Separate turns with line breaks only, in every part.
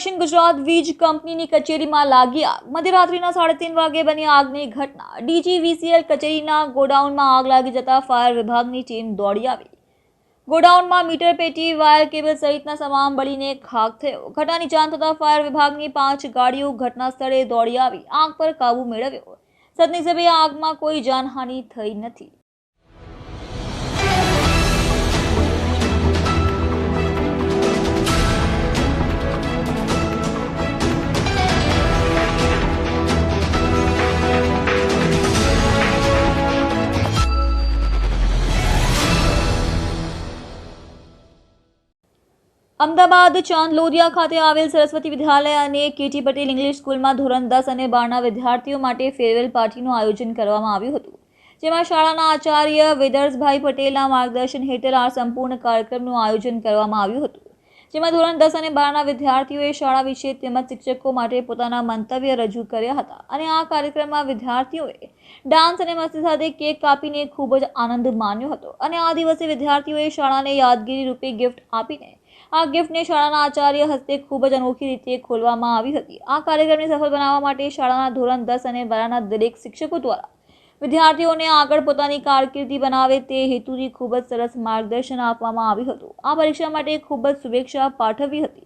દક્ષિણ ગુજરાત વીજ કંપનીની કચેરીમાં લાગી આગ. મધ્યરાત્રિના સાડા ત્રણ વાગે બની આગની ઘટના. ડીજીવીસીએલ કચેરીના ગોડાઉનમાં આગ લાગી જતા ફાયર વિભાગની ટીમ દોડી આવી. ગોડાઉનમાં મીટર પેટી, વાયર કેબલ સહિતના તમામ બળીને ખાક થયો. ઘટનાની જાણ થતાં ફાયર વિભાગની પાંચ ગાડીઓ ઘટના સ્થળે દોડી આવી. આગ પર કાબૂ મેળવ્યો. સદનસીબે આગમાં કોઈ જાનહાનિ થઈ નથી. અમદાવાદ ચાંદલોદિયા ખાતે આવેલ સરસ્વતી વિદ્યાલય અને કેટી પટેલ ઇંગ્લિશ સ્કૂલમાં ધોરણ દસ અને બારના વિદ્યાર્થીઓ માટે ફેરવેલ પાર્ટીનું આયોજન કરવામાં આવ્યું હતું. જેમાં શાળાના આચાર્ય વેદર્સભાઈ પટેલના માર્ગદર્શન હેઠળ આ સંપૂર્ણ કાર્યક્રમનું આયોજન કરવામાં આવ્યું હતું. જેમાં ધોરણ દસ અને બારના વિદ્યાર્થીઓએ શાળા વિશે તેમજ શિક્ષકો માટે પોતાના મંતવ્ય રજૂ કર્યા હતા અને આ કાર્યક્રમમાં વિદ્યાર્થીઓએ ડાન્સ અને મસ્તી સાથે કેક કાપીને ખૂબ જ આનંદ માન્યો હતો અને આ દિવસે વિદ્યાર્થીઓએ શાળાને યાદગીરી રૂપે ગિફ્ટ આપીને આ ગિફ્ટને શાળાના આચાર્ય હસ્તે ખૂબ જ અનોખી રીતે ખોલવામાં આવી હતી આ કાર્યક્રમને સફળ બનાવવા માટે શાળાના ધોરણ દસ અને બારના દરેક શિક્ષકો દ્વારા વિદ્યાર્થીઓને આગળ પોતાની કારકિર્દી બનાવે તે હેતુથી ખૂબ જ સરસ માર્ગદર્શન આપવામાં આવ્યું હતું આ પરીક્ષા માટે ખૂબ જ શુભેચ્છા પાઠવી હતી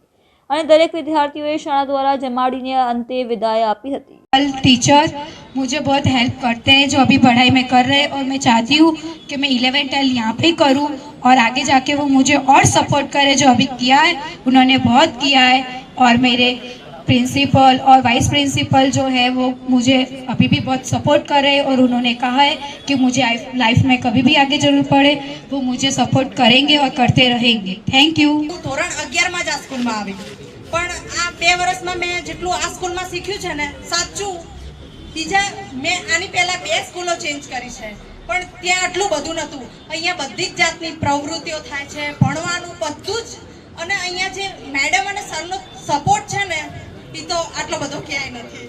અને દરેક વિદ્યાર્થીઓએ શાળા દ્વારા જમાડીને અંતે વિદાય આપી હતી
कल टीचर मुझे बहुत हेल्प करते हैं जो अभी पढ़ाई में कर रहे हैं और मैं चाहती हूँ कि मैं इलेवन ट्वेल्थ यहाँ पे करूँ और आगे जाके वो मुझे और सपोर्ट करे जो अभी किया है उन्होंने बहुत किया है और मेरे प्रिंसिपल और वाइस प्रिंसिपल जो है वो मुझे अभी भी बहुत सपोर्ट कर रहे हैं और उन्होंने कहा है कि मुझे लाइफ में कभी भी आगे जरूरत पड़े वो मुझे सपोर्ट करेंगे और करते रहेंगे थैंक यू
હું ધોરણ અગિયારમાં જ આ સ્કૂલમાં આવી પણ આ બે વર્ષમાં મેં જેટલું આ સ્કૂલમાં શીખ્યું છે ને સાચું બીજા મેં આની પહેલા બે સ્કૂલો ચેન્જ કરી છે પણ ત્યાં આટલું બધું નહોતું. અહીંયા બધી જ જાતની પ્રવૃત્તિઓ થાય છે, ભણવાનું બધું જ. અને અહીંયા જે મેડમ અને સરનો સપોર્ટ છે ને, એ તો આટલો બધો ક્યાંય નથી.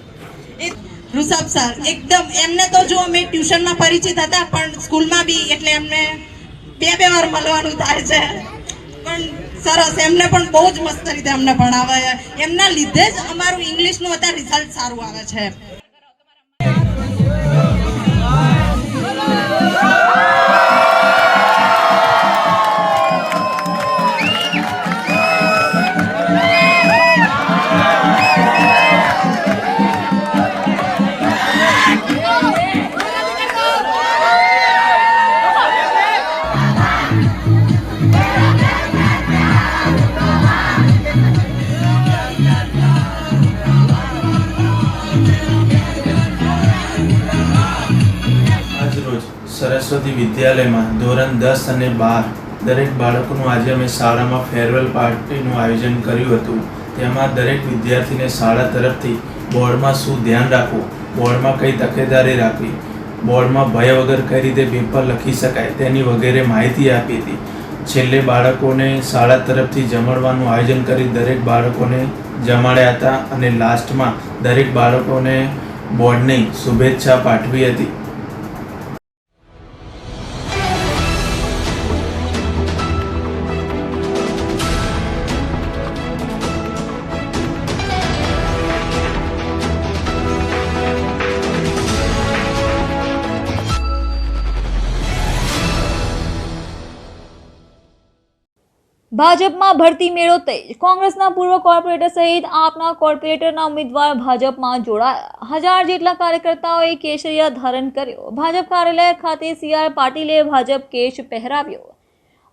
એ ઋષભ સર એકદમ એમને તો જો અમે ટ્યુશનમાં પરિચિત હતા, પણ સ્કૂલમાં બી એટલે એમને બે બે વાર મળવાનું થાય છે. પણ સરસ, એમને પણ બહુ જ મસ્ત રીતે અમને ભણાવે. એમના લીધે જ અમારું ઇંગ્લિશનું અત્યારે રિઝલ્ટ સારું આવે છે.
સરસ્વતી વિદ્યાલયમાં ધોરણ દસ અને બાર દરેક બાળકોનું આજે અમે શાળામાં ફેરવેલ પાર્ટીનું આયોજન કર્યું હતું. તેમાં દરેક વિદ્યાર્થીને શાળા તરફથી બોર્ડમાં શું ધ્યાન રાખવું, બોર્ડમાં કઈ તકેદારી રાખવી, બોર્ડમાં ભય વગર કઈ રીતે પેપર લખી શકાય તેની વગેરે માહિતી આપી હતી. છેલ્લે બાળકોને શાળા તરફથી જમણવાનું આયોજન કરી દરેક બાળકોને જમાડ્યા હતા અને લાસ્ટમાં દરેક બાળકોને બોર્ડની શુભેચ્છા પાઠવી હતી.
ભાજપમાં ભરતી મેળો તેજ. કોંગ્રેસના પૂર્વ કોર્પોરેટર સહિત આપના કોર્પોરેટરના ઉમેદવાર ભાજપમાં જોડાયા. હજાર જેટલા કાર્યકર્તાઓએ કેસરિયા ધારણ કર્યો. ભાજપ કાર્યાલય ખાતે સી આર પાટીલે ભાજપ કેશ પહેરાવ્યો.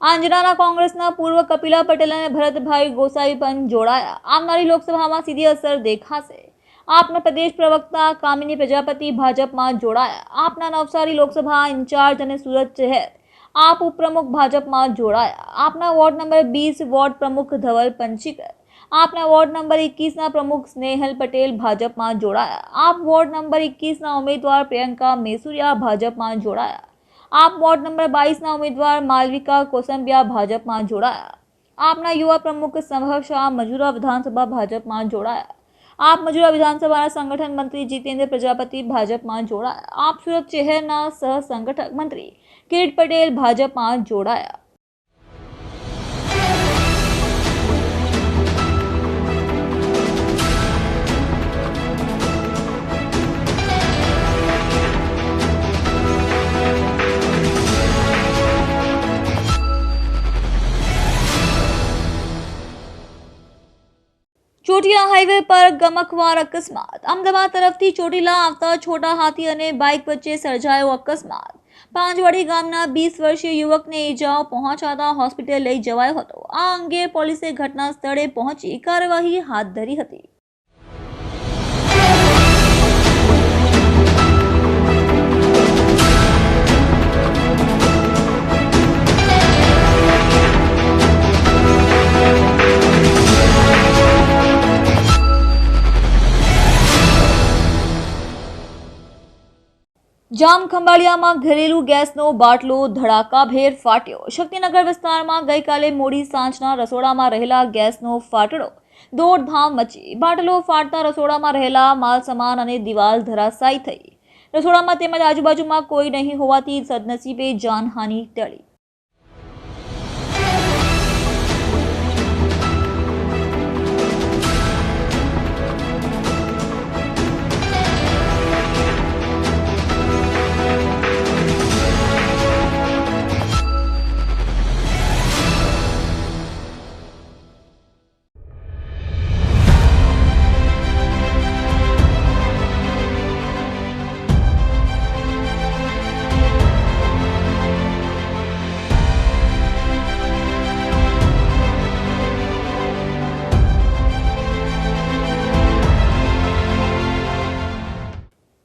આંજરાના કોંગ્રેસના પૂર્વ કપિલા પટેલ અને ભરતભાઈ ગોસાઈ પણ જોડાયા. આવનારી લોકસભામાં સીધી અસર દેખાશે. આપના પ્રદેશ પ્રવક્તા, કામિની પ્રજાપતિ ભાજપમાં જોડાયા. આપના નવસારી લોકસભા ઇન્ચાર્જ અને સુરત શહેર આપ ઉપપ્રમુખ ભાજપમાં જોડાયા આપના વોર્ડ નંબર બીસ વોર્ડ પ્રમુખ ધવલ પંચીકર આપના વોર્ડ નંબર એકવીસના પ્રમુખ સ્નેહલ પટેલ ભાજપમાં જોડાયા આપ વોર્ડ નંબર એકવીસના ઉમેદવાર પ્રિયંકા મેસુરિયા ભાજપમાં જોડાયા આપ વોર્ડ નંબર બાવીસના ઉમેદવાર માલવિકા કોસંબિયા ભાજપમાં જોડાયા આપના યુવા પ્રમુખ સંભવ શાહ મજૂરા વિધાનસભા ભાજપમાં જોડાયા આપ મજૂરા વિધાનસભાના સંગઠન મંત્રી જીતેન્દ્ર પ્રજાપતિ ભાજપમાં જોડાયા આપ સુરત શહેરના સહ સંગઠક મંત્રી કિરીટ પટેલ, ભાજપમાં જોડાયા. ચોટીલા હાઈવે પર ગમકવાર અકસ્માત. અમદાવાદ તરફથી ચોટીલા આવતા છોટા હાથી અને બાઇક વચ્ચે સર્જાયો અકસ્માત. પાંચવાડી ગામના વીસ વર્ષીય યુવકને ઈજાઓ પહોંચાતા હોસ્પિટલ લઈ જવાયો હતો. આ અંગે પોલીસે ઘટના સ્થળે પહોંચી કાર્યવાહી હાથ ધરી હતી. જામ ખંભાળિયામાં ઘરેલું ગેસનો બાટલો, ધડાકાભેર ફાટ્યો. શક્તિનગર વિસ્તારમાં ગઈકાલે મોડી સાંજના રસોડામાં રહેલા ગેસનો ફાટડો દોડધામ મચી. બાટલો ફાટતા રસોડામાં રહેલા માલ સામાન અને દિવાલ ધરાશાયી થઈ. રસોડામાં તેમજ આજુબાજુમાં કોઈ નહીં હોવાથી સદનસીબે જાનહાનિ ટળી.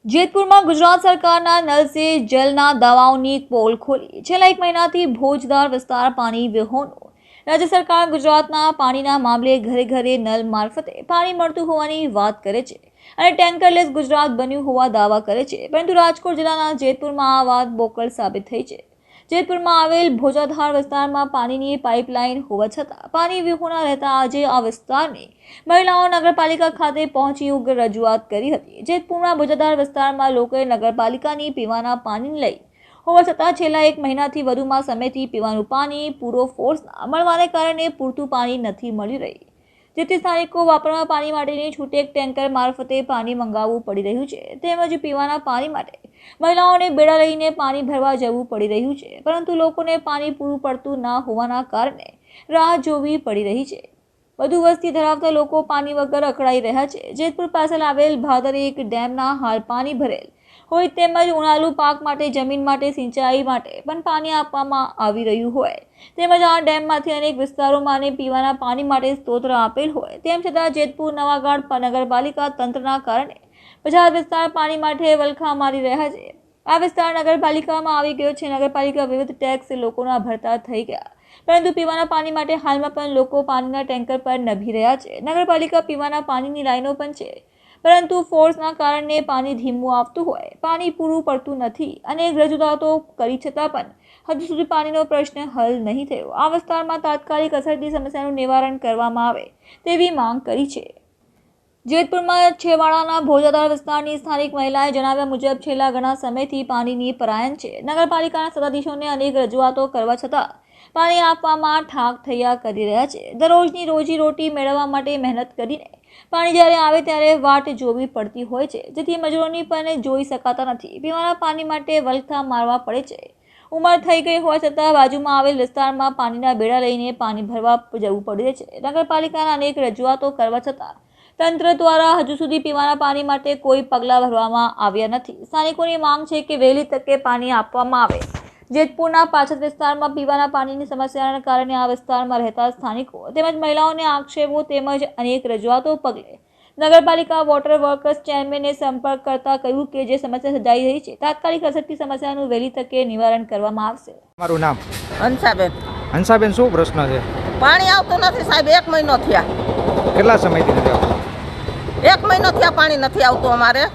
જેતપુરમાં ગુજરાત સરકારના નલ જલના દવાઓની પોલ ખોલી. છેલ્લા એક મહિનાથી ભોજદાર વિસ્તાર પાણી વિહોણો રાજ્ય સરકાર ગુજરાતના પાણીના મામલે ઘરે ઘરે નલ મારફતે પાણી મળતું હોવાની વાત કરે છે અને ટેન્કરલેસ ગુજરાત બન્યું હોવા દાવા કરે છે. પરંતુ રાજકોટ જિલ્લાના જેતપુરમાં આ વાત બોકળ સાબિત થઈ છે. જેતપુરમાં આવેલ ભોજાધાર વિસ્તારમાં પાણીની પાઇપલાઇન હોવા છતાં પાણી વિહોણા રહેતા આજે આ વિસ્તારની મહિલાઓ નગરપાલિકા ખાતે પહોંચી ઉગ્ર રજૂઆત કરી હતી. જેતપુરના ભોજાધાર વિસ્તારમાં લોકોએ નગરપાલિકાની પીવાના પાણીને લઈ હોવા છતાં છેલ્લા એક મહિનાથી વધુમાં સમયથી પીવાનું પાણી પૂરો ફોર્સના મળવાને કારણે પૂરતું પાણી નથી મળી રહી જેથી સ્થાનિકો વાપરવા પાણી માટેની છૂટેક ટેન્કર મારફતે પાણી મંગાવવું પડી રહ્યું છે. તેમજ પીવાના પાણી માટે મહિલાઓને બેડા લઈને પાણી ભરવા જવું પડી રહ્યું છે. પરંતુ લોકોને પાણી પૂરું પડતું ના હોવાના કારણે રાહ જોવી પડી રહી છે. વધુ વસ્તી ધરાવતા લોકો પાણી વગર અકળાઈ રહ્યા છે. જેતપુર પાસે આવેલ ભાદરે એક ડેમના હાલ પાણી ભરેલ હોય તેમજ ઉનાળુ પાક માટે, જમીન માટે, સિંચાઈ માટે પણ પાણી આપવામાં આવી રહ્યું હોય. તેમજ આ ડેમમાંથી અનેક વિસ્તારોમાં અને પીવાના પાણી માટે સ્તોત્ર આપેલ હોય. તેમ છતાં જેતપુર નવાગાડ નગરપાલિકા તંત્રના કારણે પછાત વિસ્તાર પાણી માટે વલખા મારી રહ્યા છે. આ વિસ્તાર નગરપાલિકામાં આવી ગયો છે. નગરપાલિકા વિવિધ ટેક્સ લોકોના ભરતા થઈ ગયા. પરંતુ પીવાના પાણી માટે હાલમાં પણ લોકો પાણીના ટેન્કર પર નભી રહ્યા છે. નગરપાલિકા પીવાના પાણીની લાઈનો પણ છે. પરંતુ ફોર્સના કારણે પાણી ધીમું આવતું હોય, પાણી પૂરું પડતું નથી અનેક રજૂઆતો કરી છતાં પણ હજુ સુધી પાણીનો પ્રશ્ન હલ નહીં થયો. આ વિસ્તારમાં તાત્કાલિક અસરથી સમસ્યાનું નિવારણ કરવામાં આવે તેવી માંગ કરી છે. જેતપુરમાં છેવાડાના ભોજાદાર વિસ્તારની સ્થાનિક મહિલાએ જણાવ્યા મુજબ છેલ્લા ઘણા સમયથી પાણીની પરાયણ છે. નગરપાલિકાના સત્તાધીશોને અનેક રજૂઆતો કરવા છતાં પાણી આપવામાં ઠાક થયા કરી રહ્યા છે. દરરોજની રોજી રોટી મેળવવા માટે મહેનત કરીને પાણી જ્યારે આવે ત્યારે વાટ જોવી પડતી હોય છે, જેથી મજૂરોની પણ જોઈ શકાતા નથી. પીવાના પાણી માટે વલખા મારવા પડે છે. ઉંમર થઈ ગઈ હોવા છતાં બાજુમાં આવેલ વિસ્તારમાં પાણીના બેડા લઈને પાણી ભરવા જવું પડે છે. નગરપાલિકાના અનેક રજૂઆતો કરવા છતાં તંત્ર દ્વારા હજુ સુધી પીવાના પાણી માટે કોઈ પગલાં ભરવામાં આવ્યા નથી. સ્થાનિકોની માંગ છે કે વહેલી તકે પાણી આપવામાં આવે. જેતપુરના પાછળ વિસ્તારમાં પીવાના પાણીની સમસ્યાના કારણે આ વિસ્તારમાં રહેતા સ્થાનિકો તેમજ મહિલાઓને આક્ષેપો તેમજ અનેક રજૂઆતો પગલે નગરપાલિકા વોટર વર્કર્સ ચેરમેને સંપર્ક કરતા કહ્યું કે જે સમસ્યા સર્જાઈ રહી છે તાત્કાલિક અસરથી સમસ્યાનું વહેલી તકે નિવારણ કરવામાં આવશે.
મારું નામ?
હંસાબેન.
હંસાબેન શું પ્રશ્ન છે?
પાણી આવતું નથી સાહેબ એક મહિનો થયા.
કેટલા સમયથી નથી આવતું?
એક મહિનો થયા પાણી નથી આવતું અમારે.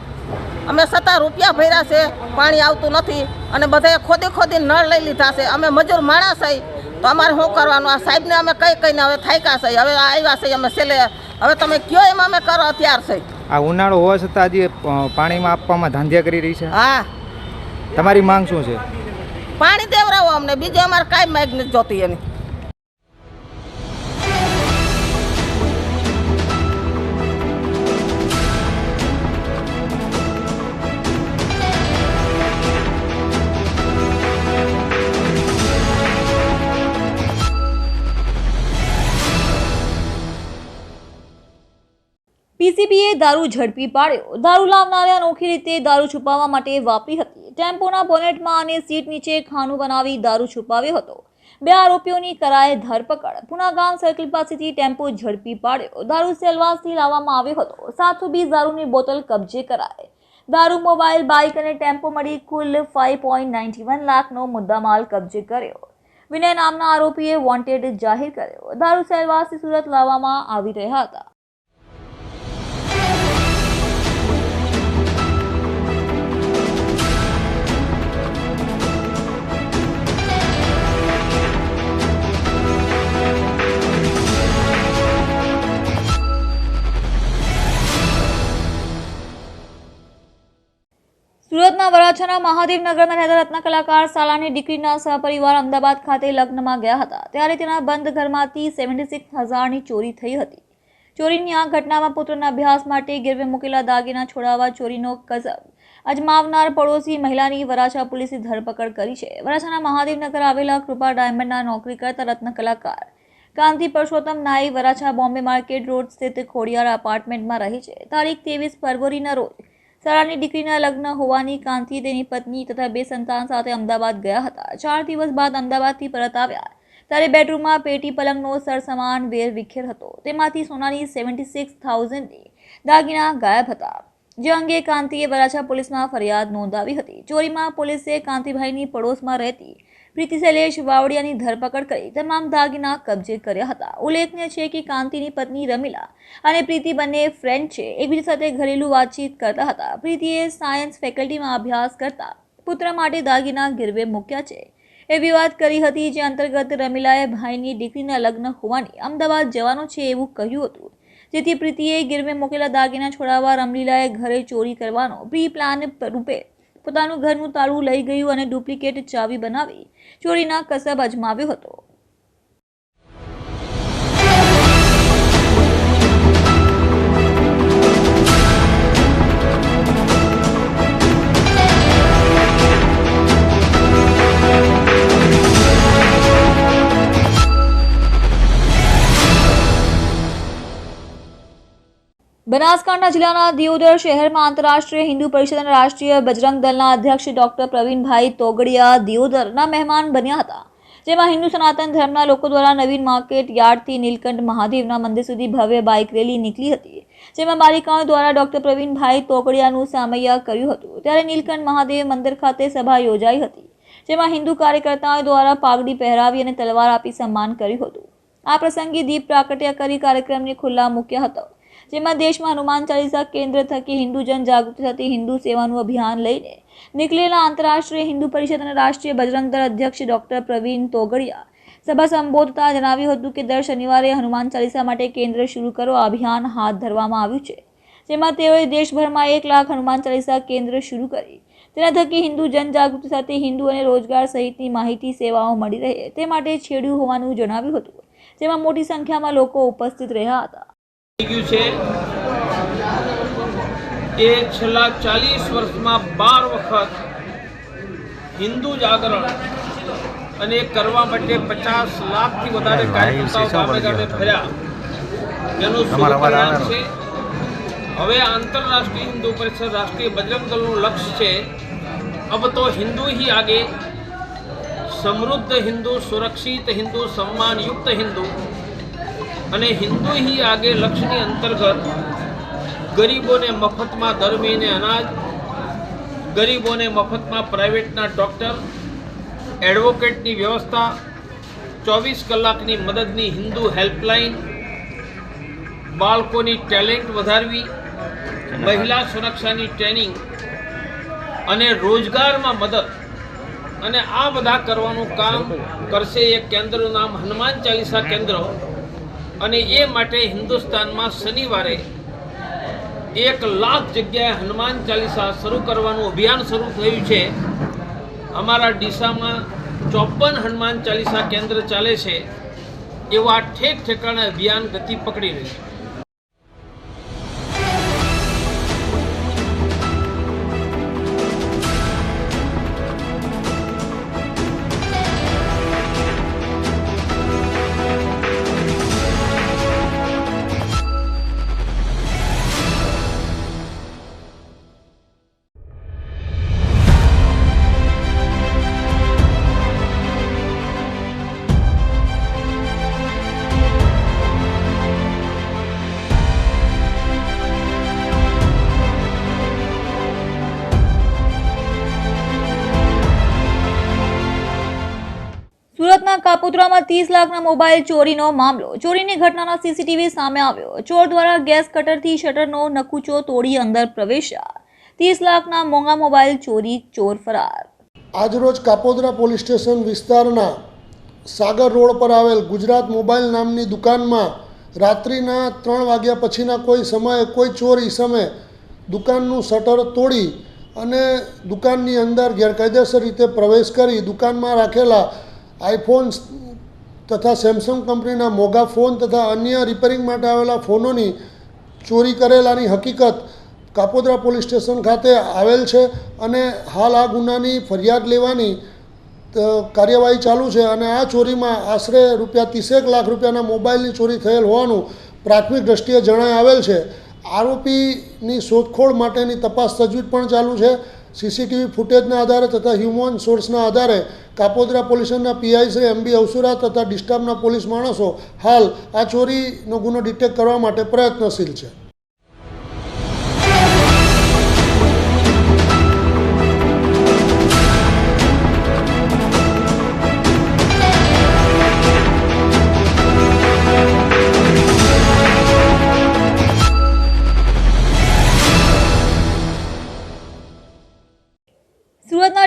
અમે સત્તા રૂપિયા ભર્યા છે પાણી આવતું નથી અને બધાએ ખોદી ખોદી નળ લઈ લીધા છે. અમે મજૂર માણસ છે. તો અમારે શું કરવાનું? આ સાહેબને અમે કઈ કહીને હવે થાયકા છે. હવે આવ્યા છે અમે છેલ્લે. હવે તમે કયો એમ અમે કરો અત્યાર છે.
આ ઉનાળો હોવા છતાં હજી પાણીમાં આપવામાં ધાંધિયા કરી રહી છે?
હા.
તમારી માંગ શું છે?
પાણી દેવરાવો અમને. બીજું અમારે કાંઈ માગ નથી જોતી એની.
પીસીબીએ દારૂ ઝડપી પાડ્યો. દારૂ લાવનારે અનોખી રીતે દારૂ છુપાવવા માટે વાપરી હતી. ટેમ્પોના બોનેટમાં અને સીટ નીચે ખાનું બનાવી દારૂ છુપાવ્યો હતો. બે આરોપીઓની કરાય ધરપકડ. પુનાગામ સર્કલ પાસેથી ટેમ્પો ઝડપી પાડ્યો. દારૂ સેલવાસથી લાવવામાં આવ્યો હતો. સાતસો બીસ દારૂની બોટલ કબજે કરાય દારૂ, મોબાઈલ, બાઇક અને ટેમ્પો મળી કુલ ફાઇવ પોઈન્ટ નાઇન્ટી વન લાખનો મુદ્દામાલ કબજે કર્યો. વિનય નામના આરોપીએ વોન્ટેડ જાહેર કર્યો. દારૂ સેલવાસથી સુરત લાવવામાં આવી રહ્યા હતા. સુરતના વરાછાના મહાદેવનગરમાં રહેતા રત્ન કલાકાર શાલાની દીકરીના સહપરિવાર અમદાવાદ ખાતે લગ્નમાં ગયા હતા. ત્યારે તેના બંધ ઘરમાંથી સેવન્ટી સિક્સ હજારની ચોરી થઈ હતી. ચોરીની આ ઘટનામાં પુત્રના અભ્યાસ માટે ગીરવે મૂકેલા દાગીના છોડાવવા ચોરીનો કઝબ અજમાવનાર પડોશી મહિલાની વરાછા પોલીસે ધરપકડ કરી છે. વરાછાના મહાદેવનગર આવેલા કૃપા ડાયમંડના નોકરી કરતા રત્ન કલાકાર કાંતિ પરસોત્તમ નાઈ વરાછા બોમ્બે માર્કેટ રોડ સ્થિત ખોડિયાર અપાર્ટમેન્ટમાં રહે છે. તારીખ ત્રેવીસ ફરવરીના રોજ શાળાની દીકરીના લગ્ન હોવાની કાંતિ તેની પત્ની તથા બે સંતાન સાથે અમદાવાદ ગયા હતા. ચાર દિવસ બાદ અમદાવાદથી પરત આવ્યા. ત્યારે બેડરૂમમાં પેટી પલંગનો સરસમાન વેર વિખેર હતો. તેમાંથી સોનાની સેવન્ટી સિક્સ થાઉઝન્ડની દાગીના ગાયબ હતા. જે અંગે કાંતિએ વરાછા પોલીસમાં ફરિયાદ નોંધાવી હતી. ચોરીમાં પોલીસે કાંતિભાઈની પડોશમાં રહેતી પ્રીતિ શૈલેષ વાવડિયાની ધરપકડ કરી તમામ દાગીના કબજે કર્યા હતા. ઉલ્લેખનીય છે કે કાંતિની પત્ની રમીલા અને પ્રીતિ બંને ફ્રેન્ડ છે. એકબીજા સાથે ઘરેલું વાતચીત કરતા હતા. પ્રીતિએ સાયન્સ ફેકલ્ટીમાં અભ્યાસ કરતા પુત્ર માટે દાગીના ગીરવે મૂક્યા છે. એવી વાત કરી હતી જે અંતર્ગત રમીલાએ ભાઈની દીકરીના લગ્ન હોવાની અમદાવાદ જવાનું છે એવું કહ્યું હતું. જેથી પ્રીતિએ ગીરવે મૂકેલા દાગીના છોડાવવા રમલીલાએ ઘરે ચોરી કરવાનો પ્રી પ્લાન રૂપે પોતાનું ઘરનું તાળું લઈ ગયું અને ડુપ્લિકેટ ચાવી બનાવી. ચોરીના કસબ અજમાવ્યો હતો. બનાસકાંઠા જિલ્લાના દિયોદર શહેરમાં આંતરરાષ્ટ્રીય હિન્દુ પરિષદ અને રાષ્ટ્રીય બજરંગ દળના અધ્યક્ષ ડોક્ટર પ્રવીણભાઈ તોગડિયા દિયોદરના મહેમાન બન્યા હતા. જેમાં હિન્દુ સનાતન ધર્મના લોકો દ્વારા નવીન માર્કેટ યાર્ડથી નીલકંઠ મહાદેવના મંદિર સુધી ભવ્ય બાઇક રેલી નીકળી હતી. જેમાં બાલિકાઓ દ્વારા ડોક્ટર પ્રવીણભાઈ તોગડિયાનું સામૈયા કર્યું હતું. ત્યારે નીલકંઠ મહાદેવ મંદિર ખાતે સભા યોજાઈ હતી. જેમાં હિન્દુ કાર્યકર્તાઓ દ્વારા પાઘડી પહેરાવી અને તલવાર આપી સન્માન કર્યું હતું. આ પ્રસંગે દીપ પ્રાકટ્ય કરી કાર્યક્રમને ખુલ્લા મૂક્યા હતો. જેમાં દેશમાં હનુમાન ચાલીસા કેન્દ્ર થકી હિન્દુ જનજાગૃતિ થતી હિન્દુ સેવાનું અભિયાન લઈને નીકળેલા આંતરરાષ્ટ્રીય હિન્દુ પરિષદ અને રાષ્ટ્રીય બજરંગ દળ અધ્યક્ષ ડોક્ટર પ્રવીણ તોગડિયા સભા સંબોધતા જણાવ્યું હતું કે દર શનિવારે હનુમાન ચાલીસા માટે કેન્દ્ર શરૂ કરો અભિયાન હાથ ધરવામાં આવ્યું છે. જેમાં તેઓએ દેશભરમાં એક લાખ હનુમાન ચાલીસા કેન્દ્ર શરૂ કરી. તેના થકી હિન્દુ જનજાગૃતિ સાથે હિન્દુ અને રોજગાર સહિતની માહિતી, સેવાઓ મળી રહે તે માટે છેડ્યું હોવાનું જણાવ્યું હતું. જેમાં મોટી સંખ્યામાં લોકો ઉપસ્થિત રહ્યા હતા.
ગયું છે. એ છેલ્લા ચાલીસ વર્ષમાં બાર વખત હિન્દુ જાગરણ અને કરવા માટે પચાસ લાખથી વધારે છે. હવે આંતરરાષ્ટ્રીય હિન્દુ પરિષદ રાષ્ટ્રીય બજરંગ દળનું લક્ષ્ય છે. અબ તો હિન્દુ હી આગે. સમૃદ્ધ હિન્દુ સુરક્ષિત હિન્દુ સન્માનયુક્ત હિન્દુ. અને હિન્દુ હી આગે લક્ષ્યની અંતર્ગત ગરીબોને મફતમાં દર મહિને અનાજ, ગરીબોને મફતમાં પ્રાઇવેટના ડૉક્ટર, એડવોકેટની વ્યવસ્થા, ચોવીસ કલાકની મદદની હિન્દુ હેલ્પલાઇન, બાળકોની ટેલેન્ટ વધારવી, મહિલા સુરક્ષાની ટ્રેનિંગ અને રોજગારમાં મદદ. અને આ બધા કરવાનું કામ કરશે એ કેન્દ્રનું નામ હનુમાન ચાલીસા કેન્દ્ર. અને એ માટે હિન્દુસ્તાનમાં શનિવારે એક લાખ જગ્યાએ હનુમાન ચાલીસા શરૂ કરવાનું અભિયાન શરૂ થયું છે. અમારા ડીસામાં ચોપન હનુમાન ચાલીસા કેન્દ્ર ચાલે છે. એવા ઠેક ઠેકાણે અભિયાન ગતિ પકડી રહ્યું છે.
કાપોદ્રામાં ત્રીસ લાખના મોબાઈલ ચોરીનો મામલો. ચોરીની ઘટનાના સીસીટીવી સામે આવ્યો. ચોર દ્વારા ગેસ કટરથી શટરનો નકુચો તોડી અંદર પ્રવેશ્યા. ત્રીસ લાખના મોંઘા મોબાઈલ ચોરી, ચોર ફરાર.
આજરોજ કાપોદરા પોલીસ સ્ટેશન વિસ્તારના સાગર રોડ પર આવેલ ગુજરાત મોબાઈલ નામની દુકાનમાં રાત્રિના ત્રણ વાગ્યા પછીના કોઈ સમયે કોઈ ચોર ઈસમે દુકાનનું શટર તોડી અને દુકાનની અંદર ગેરકાયદેસર રીતે પ્રવેશ કરી દુકાનમાં રાખેલા આઈફોન તથા સેમસંગ કંપનીના મોંઘા ફોન તથા અન્ય રિપેરિંગ માટે આવેલા ફોનોની ચોરી કરેલાની હકીકત કાપોદ્રા પોલીસ સ્ટેશન ખાતે આવેલ છે અને હાલ આ ગુનાની ફરિયાદ લેવાની કાર્યવાહી ચાલુ છે અને આ ચોરીમાં આશરે રૂપિયા ત્રીસેક લાખ રૂપિયાના મોબાઈલની ચોરી થયેલ હોવાનું પ્રાથમિક દ્રષ્ટિએ જણાય આવેલ છે. આરોપીની શોધખોળ માટેની તપાસ તજવીજ પણ ચાલુ છે. સીસીટીવી ફૂટેજના આધારે તથા હ્યુમન સોર્સના આધારે કાપોદ્રા પોલીસના પીઆઈ શ્રી એમ અવસુરા તથા ડિસ્ટાફના પોલીસ માણસો હાલ આ ચોરીનો ગુનો ડિટેક્ટ કરવા માટે પ્રયત્નશીલ છે.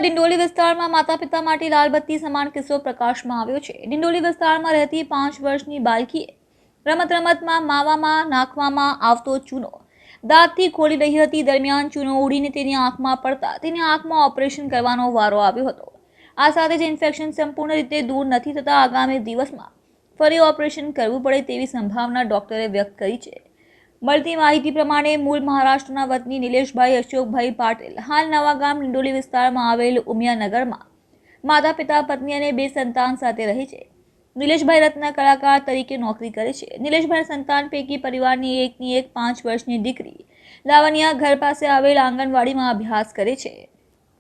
ડિંડોલી વિસ્તારમાં માતા પિતા માટે લાલબત્તી સમાન કિસ્સો પ્રકાશમાં આવ્યો છે. ડિંડોલી વિસ્તારમાં રહેતી પાંચ વર્ષની બાળકીએ રમત રમતમાં માવામાં નાખવામાં આવતો ચૂનો. દાંતથી ખોલી રહી હતી. દરમિયાન ચૂનો ઉડીને તેની આંખમાં પડતા તેની આંખમાં ઓપરેશન કરવાનો વારો આવ્યો હતો. આ સાથે જ ઇન્ફેક્શન સંપૂર્ણ રીતે દૂર નથી થતાં. આગામી દિવસમાં ફરી ઓપરેશન કરવું પડે તેવી સંભાવના ડોક્ટરે વ્યક્ત કરી છે. મળતી માહિતી પ્રમાણે મૂળ મહારાષ્ટ્રના વતની નિલેશભાઈ અશોકભાઈ પાટીલ હાલ નવાગામ ડિંડોલી વિસ્તારમાં આવેલ ઉમિયાનગરમાં માતા પિતા, પત્ની અને બે સંતાન સાથે રહે છે. નિલેશભાઈ રત્ન કલાકાર તરીકે નોકરી કરે છે. નિલેશભાઈ સંતાન પૈકી પરિવારની એકની એક પાંચ વર્ષની દીકરી લાવણ્યા ઘર પાસે આવેલ આંગણવાડીમાં અભ્યાસ કરે છે.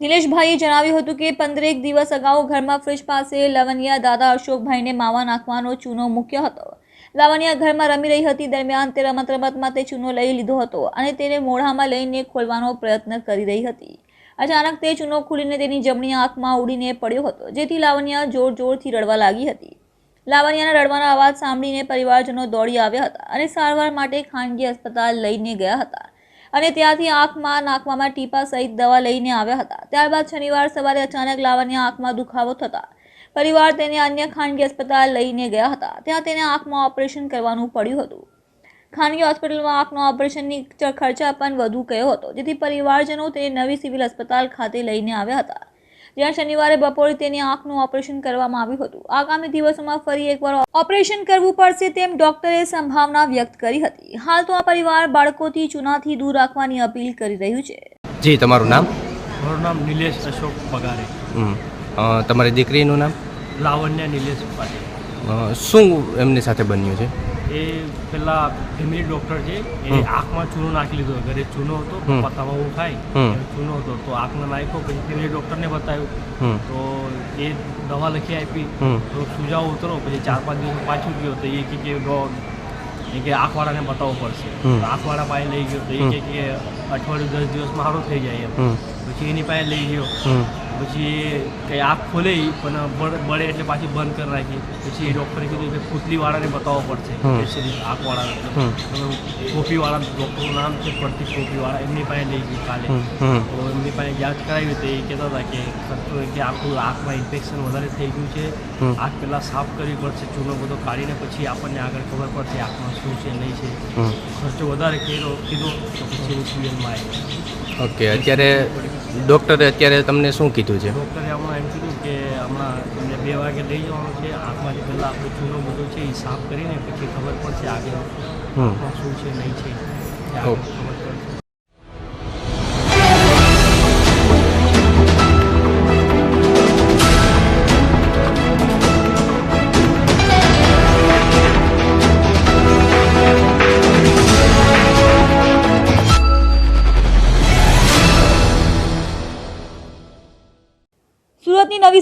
નિલેશભાઈએ જણાવ્યું હતું કે પંદરેક દિવસ અગાઉ ઘરમાં ફ્રિજ પાસે લવણિયા દાદા અશોકભાઈને માવા નાખવાનો ચૂનો મૂક્યો હતો. લાવણ્યા ઘરમાં રમી રહી હતી. દરમિયાન તે રમત રમતમાં તે ચૂનો લઈ લીધો હતો અને તેને મોઢામાં લઈને ખોલવાનો પ્રયત્ન કરી રહી હતી. અચાનક તે ચૂનો ખુલીને તેની જમણી આંખમાં ઉડીને પડ્યો હતો, જેથી લાવણ્યા જોર જોરથી રડવા લાગી હતી. લાવણ્યાના રડવાના અવાજ સાંભળીને પરિવારજનો દોડી આવ્યા હતા અને સારવાર માટે ખાનગી અસ્પતાલ લઈને ગયા હતા અને ત્યાંથી આંખમાં નાખવામાં ટીપા સહિત દવા લઈને આવ્યા હતા. ત્યારબાદ શનિવાર સવારે અચાનક લાવણ્યા આંખમાં દુખાવો થતા પરિવાર તેને અન્ય ખાનગી અસ્પતાલ લઈને ગયા હતા. ત્યાં તેને આંખમાં ઓપરેશન કરવાનું પડ્યું હતું. ખાનગી હોસ્પિટલમાં આંખનો ઓપરેશનની ખર્ચા પણ વધુ કયો હતો. જેથી પરિવારજનો તેને નવી સિવિલ અસ્પતાલ ખાતે લઈને આવ્યા હતા. જ્યાં શનિવારે બપોરે તેની આંખનું ઓપરેશન કરવામાં આવ્યું હતું. આગામી દિવસોમાં ફરી એકવાર ઓપરેશન કરવું પડશે તેમ ડોક્ટરે સંભાવના વ્યક્ત કરી હતી. હાલ તો આ પરિવાર બાળકોથી ચૂનાથી દૂર રાખવાની અપીલ કરી રહ્યું છે.
જી તમારું નામ?
મારું નામ નિલેશ અશોક પગારે.
તમારી દીકરીનું નામ?
લાવણ્ય નિલેશ પાટીલ
શું એમની સાથે બન્યું છે?
એ પેલા ફેમિલી ડૉક્ટર છે. એ આંખમાં ચૂનો નાખી લીધો. ઘરે ચૂનો હતો. પતામાં હું ખાય ચૂનો હતો. તો આંખમાં નાખ્યો પછી ફેમિલી ડૉક્ટરને બતાવ્યું. તો એ દવા લખી આપી. તો સુજાવ ઉતરો પછી ચાર પાંચ દિવસ પાછું ગયો. તો એ કે કે એ કે આંખવાળાને બતાવવું પડશે. આંખવાળા પાસે લઈ ગયો. તો એ. કે અઠવાડિયું દસ દિવસમાં સારું થઈ જાય એમ. પછી એની પાસે લઈ ગયો. પછી કંઈ આંખ ખોલે પણ બળ- એટલે પાછી બંધ કરી નાખી. પછી ડૉક્ટરે કીધું કે પુતલીવાળાને બતાવવો પડશે.
આંખવાળાને.
ટોપીવાળા ડૉક્ટરનું નામ છે પડતી ટોપીવાળા એમની પાસે લઈ ગઈ કાલે. તો એમની પાસે જાંચ કરાવી તો એ કહેતા હતા કે ખર્ચો કે આખું આંખમાં ઇન્ફેક્શન વધારે થઈ ગયું છે. આંખ પહેલાં સાફ કરવી પડશે ચૂનો બધો કાઢીને પછી આપણને આગળ ખબર પડશે આંખમાં શું છે નહીં છે. ખર્ચો વધારે કર્યો કીધો તો પછી હું સિવિલમાં
ઓકે અત્યારે ડૉક્ટરે અત્યારે તમને શું કીધું છે?
ડૉક્ટરે હમણાં એમ કીધું કે હમણાં તમને બે વાગે લઈ જવાનું છે. આંખમાંથી પહેલાં આપણે ચૂનો બધો છે એ સાફ કરીને પછી ખબર પડશે આગળ શું છે નહીં છે. ખબર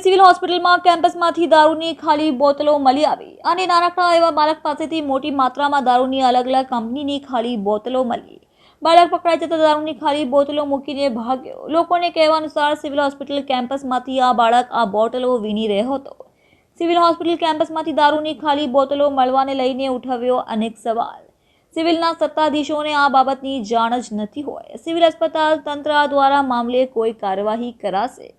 સિવિલ હોસ્પિટલમાં કેમ્પસમાંથી દારૂની ખાલી બોટલો મળી આવી. અને નાનકડા એવા બાળક પાસેથી મોટી માત્રામાં દારૂની અલગ અલગ કંપનીની ખાલી બોટલો મળી. બાળક પકડાઈ જતા દારૂની ખાલી બોટલો મૂકીને ભાગ્યો. લોકોને કહેવા અનુસાર સિવિલ હોસ્પિટલ કેમ્પસમાંથી આ બાળક આ બોટલો વીણી રહ્યો હતો. સિવિલ હોસ્પિટલ કેમ્પસમાંથી દારૂની ખાલી બોટલો મળવાને લઈને ઉઠાવ્યો અનેક સવાલ. સિવિલના સત્તાધીશોને આ બાબતની જાણ જ નથી હોય. સિવિલ અસ્પતાલ તંત્ર દ્વારા મામલે કોઈ કાર્યવાહી કરાશે.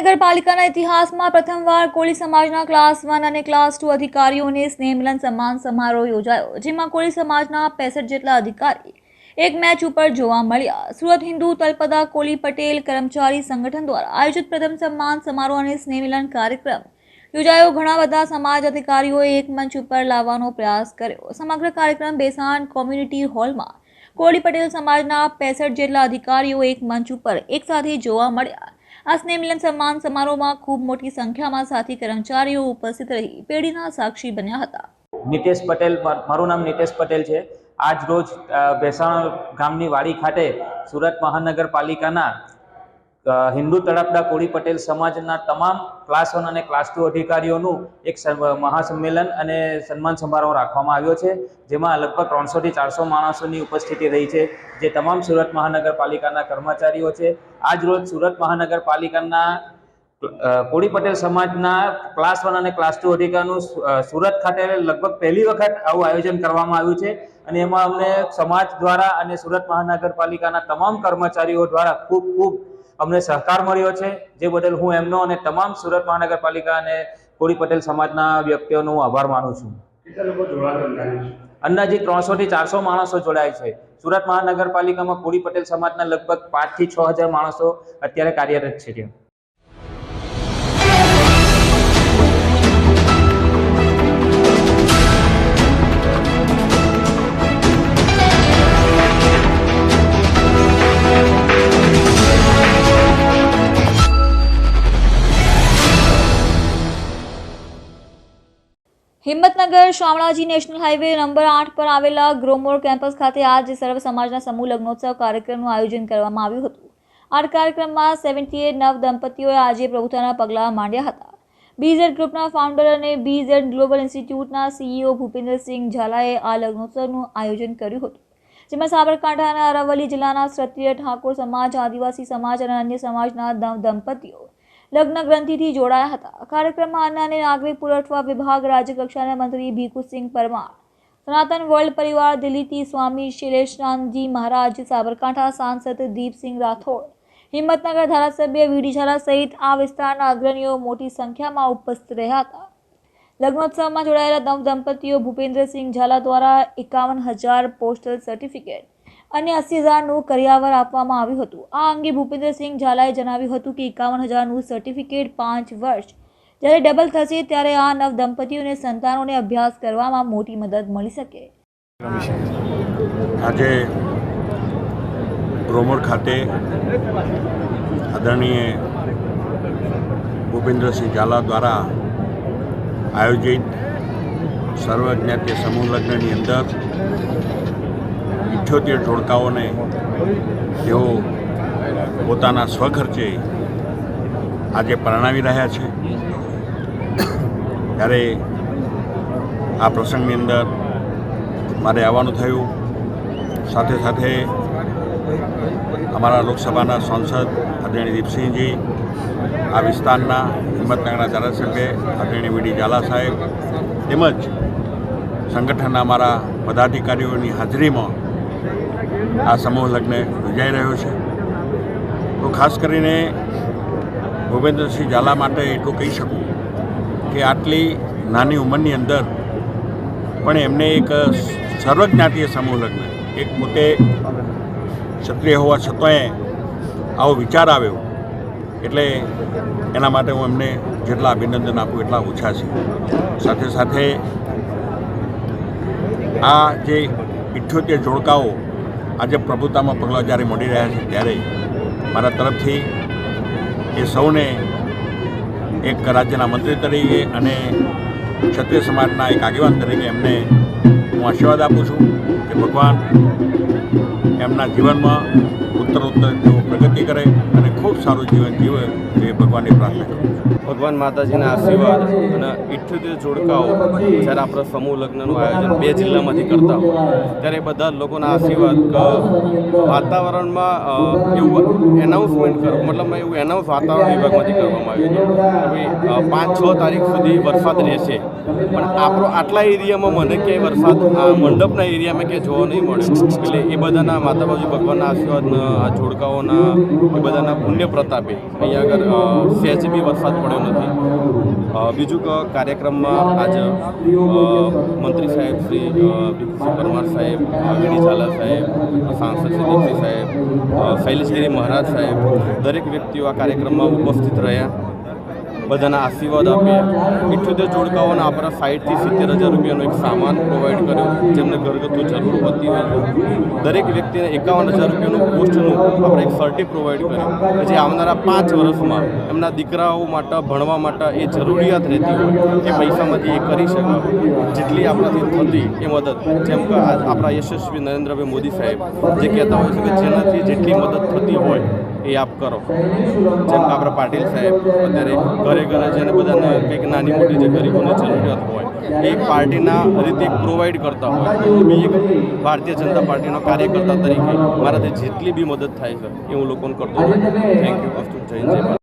મહાનગરપાલિકાના ઇતિહાસમાં પ્રથમવાર કોળી સમાજના ક્લાસ વન અને ક્લાસ ટુ અધિકારીઓને સ્નેહ મિલન સન્માન સમારોહ યોજાયો, જેમાં કોળી સમાજના પેસઠ જેટલા અધિકારી એક મેચ ઉપર જોવા મળ્યા. સુરત હિન્દુ તલપદા કોળી પટેલ કર્મચારી સંગઠન દ્વારા આયોજિત પ્રથમ સન્માન સમારોહ અને સ્નેહ મિલન કાર્યક્રમ યોજાયો. ઘણા બધા સમાજ અધિકારીઓએ એક મંચ ઉપર લાવવાનો પ્રયાસ કર્યો. સમગ્ર કાર્યક્રમ બેસાણ કોમ્યુનિટી હોલમાં કોળી પટેલ સમાજના પેસઠ જેટલા અધિકારીઓ એક મંચ ઉપર એકસાથે જોવા મળ્યા. આ સ્નેહમિલન સન્માન સમારોહમાં ખૂબ મોટી સંખ્યામાં સાથી કર્મચારીઓ ઉપસ્થિત રહી પેઢીના સાક્ષી બન્યા હતા.
નિતેશ પટેલ મારું નામ નિતેશ પટેલ છે. આજ રોજ ભેસાણ ગામની વાડી ખાતે સુરત મહાનગરપાલિકાના હિન્દુ તળપદા કોળી પટેલ સમાજના તમામ ક્લાસ વન અને ક્લાસ ટુ અધિકારીઓનું એક મહાસંમેલન અને સન્માન સમારોહ રાખવામાં આવ્યો છે, જેમાં લગભગ ત્રણસોથી ચારસો માણસોની ઉપસ્થિતિ રહી છે, જે તમામ સુરત મહાનગરપાલિકાના કર્મચારીઓ છે. આજ રોજ સુરત મહાનગરપાલિકાના કોળી પટેલ સમાજના ક્લાસ વન અને ક્લાસ ટુ અધિકારનું સુરત ખાતે લગભગ પહેલી વખત આવું આયોજન કરવામાં આવ્યું છે અને એમાં અમને સમાજ દ્વારા અને સુરત મહાનગરપાલિકાના તમામ કર્મચારીઓ દ્વારા ખૂબ ખૂબ અમને સહકાર મળ્યો છે. જે બદલ હું એમનો અને તમામ સુરત મહાનગરપાલિકા અને કોળી પટેલ સમાજના વ્યક્તિઓનો હું આભાર માનું છું. અંદાજી ત્રણસો થી ચારસો માણસો જોડાય છે. સુરત મહાનગરપાલિકામાં કોળી પટેલ સમાજના લગભગ પાંચથી છ હજાર માણસો અત્યારે કાર્યરત છે ત્યાં.
Himmatnagar Shamlaji national highway number આઠ પર આવેલા ગ્રોમોર કેમ્પસ ખાતે આજ સર્વ સમાજના સમૂહ લગ્નોત્સવ કાર્યક્રમનું આયોજન કરવામાં આવ્યું હતું. આ કાર્યક્રમમાં સેવન્ટી એટ નવ દંપતીઓએ આજે પ્રભુતાના પગલાં માંડ્યા હતા. બીઝેડ ગ્રુપના ફાઉન્ડર અને બીઝેડ ગ્લોબલ ઇન્સ્ટિટ્યૂટના સીઈઓ ભૂપેન્દ્રસિંહ ઝાલાએ આ લગ્નોત્સવનું આયોજન કર્યું હતું. જેમાં સાબરકાંઠા અને અરવલ્લી જિલ્લાના ક્ષત્રિય ઠાકોર સમાજ, આદિવાસી સમાજ અને અન્ય સમાજના દંપતીઓ લગ્ન ગ્રંથિથી જોડાયા હતા. કાર્યક્રમમાં અન્ન અને નાગરિક પુરવઠા વિભાગ રાજ્યકક્ષાના મંત્રી ભીખુસિંહ પરમાર, સનાતન વર્લ્ડ પરિવાર દિલ્હીથી સ્વામી શૈલેષાનંદજી મહારાજ, સાબરકાંઠા સાંસદ દીપસિંહ રાઠોડ, હિંમતનગર ધારાસભ્ય વીડી ઝાલા સહિત આ વિસ્તારના અગ્રણીઓ મોટી સંખ્યામાં ઉપસ્થિત રહ્યા હતા. લગ્નોત્સવમાં જોડાયેલા દંપતીઓ ભૂપેન્દ્રસિંહ ઝાલા દ્વારા એકાવન હજાર પોસ્ટલ સર્ટિફિકેટ અને અસી હજારનું કરિયાવર આપવામાં આવ્યું હતું. આ અંગે ભૂપેન્દ્રસિંહ ઝાલાએ જણાવ્યું હતું કે એકાવન હજારનું સર્ટિફિકેટ પાંચ વર્ષ જ્યારે ડબલ થશે ત્યારે આ નવ દંપતીઓને સંતાનોને અભ્યાસ કરવામાં મોટી મદદ મળી શકે.
આજે ગ્રોમર ખાતે આદરણીય ભૂપેન્દ્રસિંહ ઝાલા દ્વારા આયોજિત સર્વજ્ઞાતીય સમૂહ લગ્નની અંદર ઇઠ્યોતેર ઢોળકાઓને તેઓ પોતાના સ્વખર્ચે આજે પરણાવી રહ્યા છે. ત્યારે આ પ્રસંગની અંદર મારે આવવાનું થયું. સાથે સાથે અમારા લોકસભાના સાંસદ આદરણીય દીપસિંહજી, આ વિસ્તારના હિંમતનગરના ધારાસભ્ય આદરણીય વીડી ઝાલા સાહેબ તેમજ સંગઠનના અમારા પદાધિકારીઓની હાજરીમાં આ સમૂહ લગ્ન યોજાઈ રહ્યો છે. તો ખાસ કરીને ભૂપેન્દ્રસિંહ ઝાલા માટે એટલું કહી શકું કે આટલી નાની ઉંમરની અંદર પણ એમને એક સર્વજ્ઞાતીય સમૂહ લગ્ન, એક પોતે ક્ષત્રિય હોવા છતાંય આવો વિચાર આવ્યો. એટલે એના માટે હું એમને જેટલા અભિનંદન આપું એટલા ઓછા છે. સાથે સાથે આ જે ઇઠ્યોતેર જોડકાઓ આજે પ્રભુતામાં પગલાં જ્યારે મળી રહ્યા છે ત્યારે મારા તરફથી એ સૌને એક રાજ્યના મંત્રી તરીકે અને ક્ષત્રિય સમાજના એક આગેવાન તરીકે એમને હું આશીર્વાદ આપું છું કે ભગવાન એમના જીવનમાં ઉત્તર ઉત્તર તેઓ પ્રગતિ કરે અને ખૂબ સારું જીવન જીવે એ ભગવાનની પ્રાર્થના કરું છું.
ભગવાન માતાજીના આશીર્વાદ અને ઇઠ્યોતેર જોડકાઓ જ્યારે આપણે સમૂહ લગ્નનું આયોજન બે જિલ્લામાંથી કરતા હોય, ત્યારે બધા લોકોના આશીર્વાદ વાતાવરણમાં એવું એનાઉન્સમેન્ટ કર, મતલબ એવું એનાઉન્સ વાતાવરણ વિભાગમાંથી કરવામાં આવ્યું કે પાંચ છ તારીખ સુધી વરસાદ રહેશે. પણ આપણો આટલા એરિયામાં મને ક્યાંય વરસાદ, આ મંડપના એરિયામાં ક્યાંય જોવા નહીં મળે. એટલે એ બધાના માતા બાજુ ભગવાનના આશીર્વાદના આ જોડકાઓના, એ બધાના પુણ્ય પ્રતાપે અહીંયા આગળ સહેજ બી વરસાદ પડ્યો નથી. બીજું કે કાર્યક્રમમાં આજે મંત્રી સાહેબ શ્રી પરમાર સાહેબ ઝાલા સાહેબ, સાંસદ શ્રી દીપસિંહ સાહેબ શૈલેષગીરી મહારાજ સાહેબ, દરેક વ્યક્તિઓ આ કાર્યક્રમમાં ઉપસ્થિત રહ્યા. બધાના આશીર્વાદ આપીએ. ઇઠ્યોતેર જોડકાઓના આપણા સાઠથી સિત્તેર હજાર રૂપિયાનો એક સામાન પ્રોવાઈડ કર્યો, જેમને ઘરગથ્થુ જરૂર પડતી હોય. દરેક વ્યક્તિને એકાવન હજાર રૂપિયાનું પોસ્ટનું આપણે એક સર્ટી પ્રોવાઈડ કર્યું. જે આવનારા પાંચ વર્ષમાં એમના દીકરાઓ માટે, ભણવા માટે એ જરૂરિયાત રહેતી હોય, એ પૈસામાંથી એ કરી શકે જેટલી આપણાથી થતી એ મદદ. જેમ કે આપણા યશસ્વી નરેન્દ્રભાઈ મોદી સાહેબ જે કહેતા હોય છે કે જેનાથી જેટલી મદદ થતી હોય એ આપ કરો. જેમ કે આપણા પાટીલ સાહેબ અત્યારે ઘરે ઘરે જેને બધાને કંઈક નાની મોટી જે ગરીબોને જરૂરિયાત હોય, એ પાર્ટીના રીતે પ્રોવાઈડ કરતા હોય. હું બી એક ભારતીય જનતા પાર્ટીનો કાર્યકર્તા તરીકે મારાથી જેટલી બી મદદ થાય છે એ હું લોકોને કરતો હોઉં થેન્ક યુ વસ્તુ જય જય